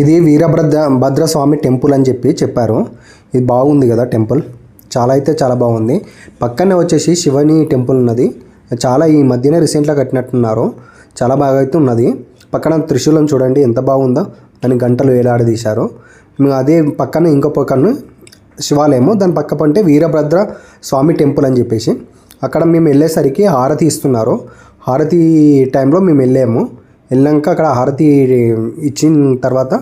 ఇది వీరభద్ర భద్రస్వామి టెంపుల్ అని చెప్పి చెప్పారు. ఇది బాగుంది కదా టెంపుల్. చాలా అయితే చాలా బాగుంది. పక్కనే వచ్చేసి శివని టెంపుల్ ఉన్నది. చాలా ఈ మధ్యనే రీసెంట్గా కట్టినట్టున్నారు. చాలా బాగా అయితే ఉన్నది. పక్కన త్రిశూలం చూడండి ఎంత బాగుందో. దాన్ని గంటలు వేలాడదీశారు. మేము అదే పక్కన ఇంకో పక్కన శివాలయము. దాని పక్క పంటే వీరభద్ర స్వామి టెంపుల్ అని చెప్పేసి. అక్కడ మేము వెళ్ళేసరికి హారతి ఇస్తున్నారు. హారతి టైంలో మేము వెళ్ళాము. వెళ్ళాక అక్కడ హారతి ఇచ్చిన తర్వాత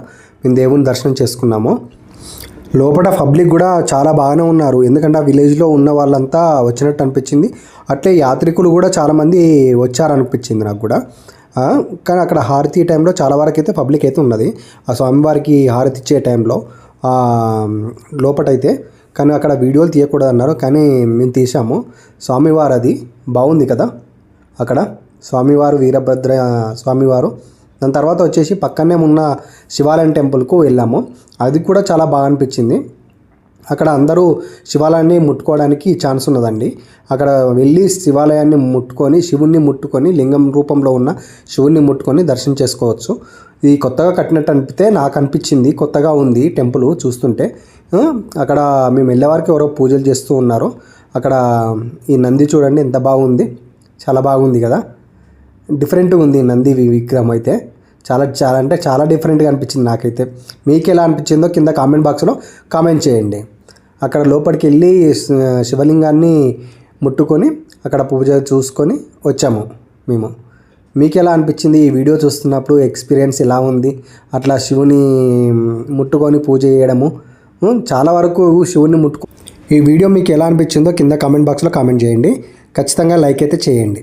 మేము దేవుని దర్శనం చేసుకున్నాము. లోపల పబ్లిక్ కూడా చాలా బాగానే ఉన్నారు. ఎందుకంటే ఆ విలేజ్లో ఉన్న వాళ్ళంతా వచ్చినట్టు అనిపించింది. అట్లే యాత్రికులు కూడా చాలామంది వచ్చారనిపించింది నాకు కూడా. కానీ అక్కడ హారతి టైంలో చాలా వరకు అయితే పబ్లిక్ అయితే ఉన్నది. ఆ స్వామివారికి హారతి ఇచ్చే టైంలో లోపటైతే కానీ అక్కడ వీడియోలు తీయకూడదు అన్నారు కానీ మేము తీసాము స్వామివారు అది బాగుంది కదా అక్కడ. స్వామివారు వీరభద్ర స్వామివారు. దాని తర్వాత వచ్చేసి పక్కనే ఉన్న శివాలయం టెంపుల్కు వెళ్ళాము. అది కూడా చాలా బాగా అనిపించింది. అక్కడ అందరూ శివాలయాన్ని ముట్టుకోవడానికి ఛాన్స్ ఉన్నదండి. అక్కడ వెళ్ళి శివాలయాన్ని ముట్టుకొని శివుణ్ణి ముట్టుకొని లింగం రూపంలో ఉన్న శివుణ్ణి ముట్టుకొని దర్శనం చేసుకోవచ్చు. ఇది కొత్తగా కట్టినట్టు అనిపితే నాకు అనిపించింది. కొత్తగా ఉంది టెంపుల్ చూస్తుంటే. అక్కడ మేము వెళ్ళేవారికి ఎవరో పూజలు చేస్తూ ఉన్నారు. అక్కడ ఈ నంది చూడండి ఎంత బాగుంది. చాలా బాగుంది కదా. డిఫరెంట్గా ఉంది నంది విగ్రహం అయితే. చాలా చాలా అంటే చాలా డిఫరెంట్గా అనిపించింది నాకైతే. మీకు ఎలా అనిపించిందో కింద కామెంట్ బాక్స్లో కామెంట్ చేయండి. అక్కడ లోపలికి వెళ్ళి శివలింగాన్ని ముట్టుకొని అక్కడ పూజ చూసుకొని వచ్చాము మేము. మీకు ఎలా అనిపించింది ఈ వీడియో చూస్తున్నప్పుడు? ఎక్స్పీరియన్స్ ఎలా ఉంది? అట్లా శివుని ముట్టుకొని పూజ చేయడము? చాలా వరకు శివుని ముట్టుకో ఈ వీడియో మీకు ఎలా అనిపించిందో కింద కామెంట్ బాక్స్లో కామెంట్ చేయండి. ఖచ్చితంగా లైక్ అయితే చేయండి.